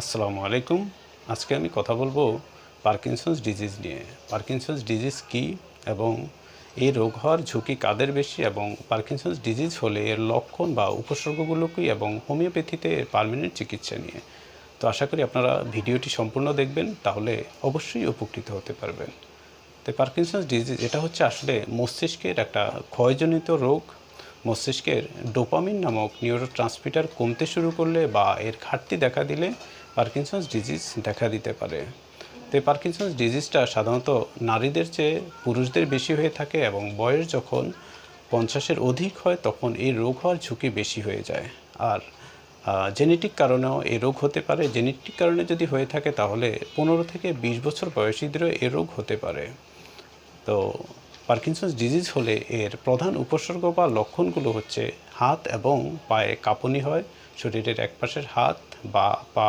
আসসালামু আলাইকুম। আজকে আমি কথা বলব পার্কিনসন্স ডিজিজ নিয়ে। পার্কিনসন্স ডিজিজ কি এবং এই রোগ হওয়ার ঝুঁকি কাদের বেশি এবং পার্কিনসন্স ডিজিজ হলে এর লক্ষণ বা উপসর্গগুলো কী এবং হোমিওপ্যাথিতে পারমানেন্ট চিকিৎসা নিয়ে। তো আশা করি আপনারা ভিডিওটি সম্পূর্ণ দেখবেন, তাহলে অবশ্যই উপকৃত হতে পারবেন। তো পার্কিনসন্স ডিজিজ এটা হচ্ছে আসলে মস্তিষ্কের একটা ক্ষয়জনিত রোগ। মস্তিষ্কের ডোপামিন নামক নিউরো কমতে শুরু করলে বা এর ঘাটতি দেখা দিলে পার্কিনসন্স ডিজিজ দেখা দিতে পারে। তো এই পার্কিনসন্স ডিজিজটা সাধারণত নারীদের চেয়ে পুরুষদের বেশি হয়ে থাকে এবং বয়স যখন পঞ্চাশের অধিক হয়, তখন এই রোগ হওয়ার ঝুঁকি বেশি হয়ে যায়। আর জেনেটিক কারণেও এই রোগ হতে পারে। জেনেটিক কারণে যদি হয়ে থাকে, তাহলে পনেরো থেকে বিশ বছর বয়সীদেরও এ রোগ হতে পারে। তো পার্কিনসন্স ডিজিজ হলে এর প্রধান উপসর্গ বা লক্ষণগুলো হচ্ছে হাত এবং পায়ে কাঁপুনি হয়, শরীরের একপাশের হাত বা পা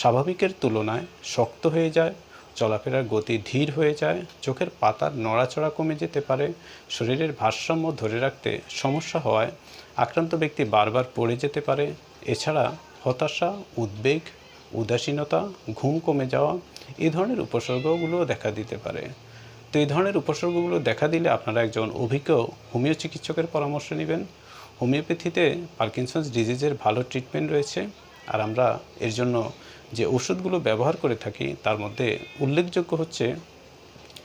স্বাভাবিকের তুলনায় শক্ত হয়ে যায়, চলাফেরার গতি ধীর হয়ে যায়, চোখের পাতার নড়াচড়া কমে যেতে পারে, শরীরের ভারসাম্য ধরে রাখতে সমস্যা হওয়ায় আক্রান্ত ব্যক্তি বারবার পড়ে যেতে পারে। এছাড়া হতাশা, উদ্বেগ, উদাসীনতা, ঘুম কমে যাওয়া এই ধরনের উপসর্গগুলোও দেখা দিতে পারে। তো এই ধরনের উপসর্গগুলো দেখা দিলে আপনারা একজন অভিজ্ঞ হোমিও চিকিৎসকের পরামর্শ নেবেন। হোমিওপ্যাথিতে পার্কিনসন্স ডিজিজের ভালো ট্রিটমেন্ট রয়েছে, আর আমরা এর জন্য যে ওষুধগুলো ব্যবহার করে থাকি, তার মধ্যে উল্লেখযোগ্য হচ্ছে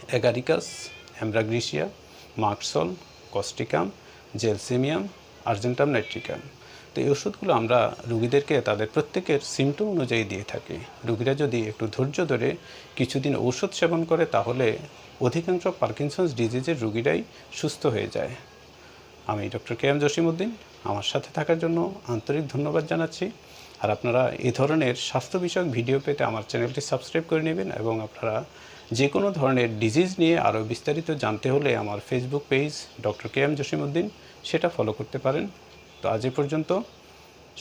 agaricus ambra grisea merc sol, causticum, gelsemium, argentum nitricum. তো এই ওষুধগুলো আমরা রুগীদেরকে তাদের প্রত্যেকের সিমটম অনুযায়ী দিয়ে থাকি। রুগীরা যদি একটু ধৈর্য ধরে কিছুদিন ঔষধ সেবন করে, তাহলে অধিকাংশ পার্কিনসন্স ডিজিজের রুগীরাই সুস্থ হয়ে যায়। আমি ডক্টর কে এম জসিমুদ্দিন আমার সাথে থাকার জন্য আন্তরিক ধন্যবাদ জানাচ্ছি। আর আপনারা এই ধরনের স্বাস্থ্য বিষয়ক ভিডিও পেতে আমার চ্যানেলটি সাবস্ক্রাইব করে নেবেন এবং আপনারা যে কোনো ধরনের ডিজিজ নিয়ে আরও বিস্তারিত জানতে হলে আমার Facebook page doctor K M Jasimuddin সেটা ফলো করতে পারেন। তো আজ এ পর্যন্ত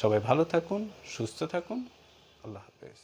সবাই ভালো থাকুন, সুস্থ থাকুন। আল্লাহ হাফেজ।